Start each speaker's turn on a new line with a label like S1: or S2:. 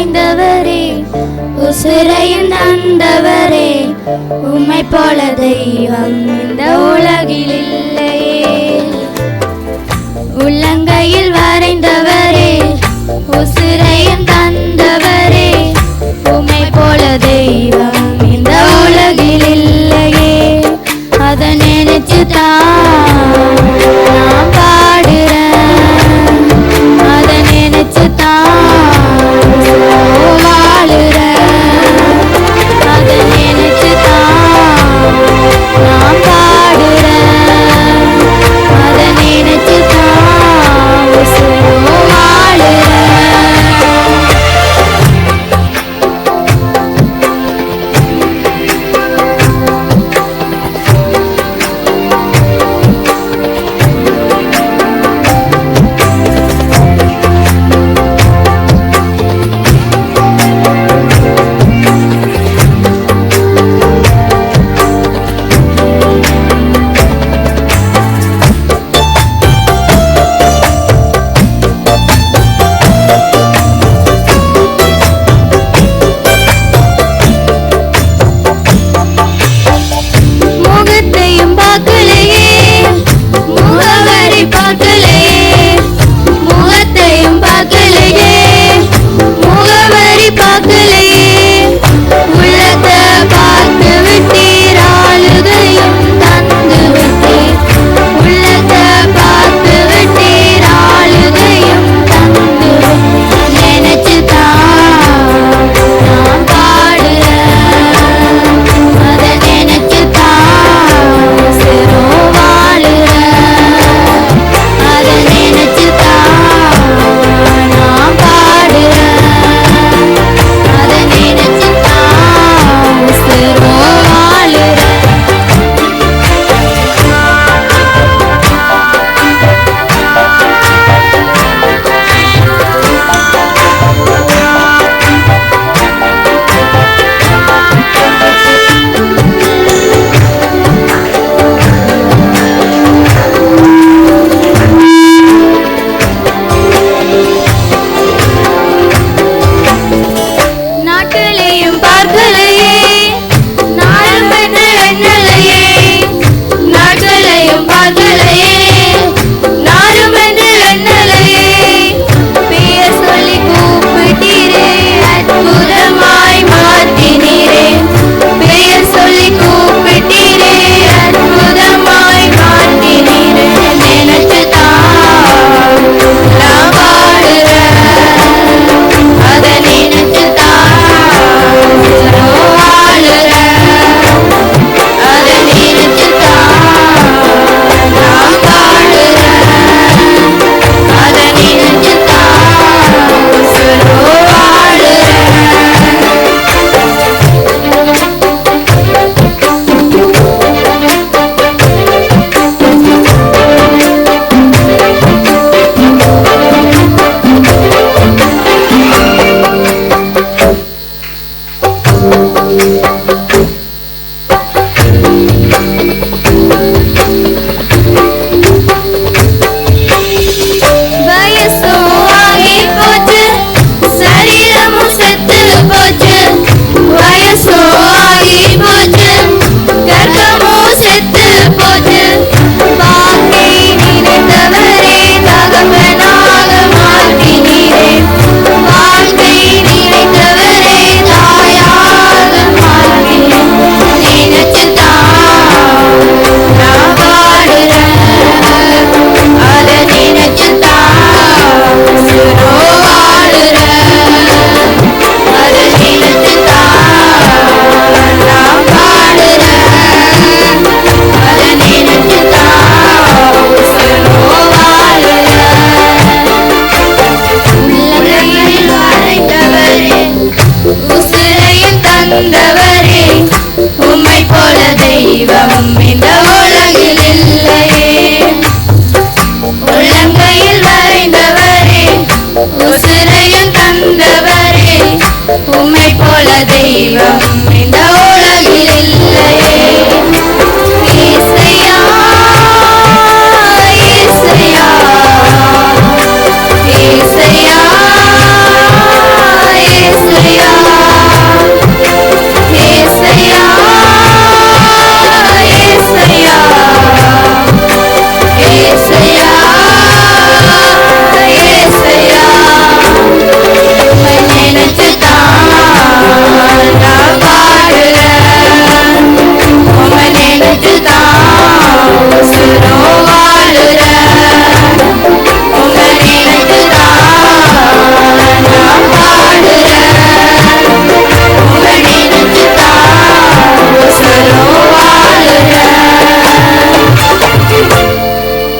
S1: நிறைந்தவரே உசிரையும் தந்தவரே உம்மை போல தெய்வம் இந்த உலகில் இல்லையே. உள்ளங்கையில் வரைந்தவரே உசிரையும் தந்தவரே உம்மை போல தெய்வம் இந்த உலகில் இல்லையே. அதை நினைச்சு दैवम्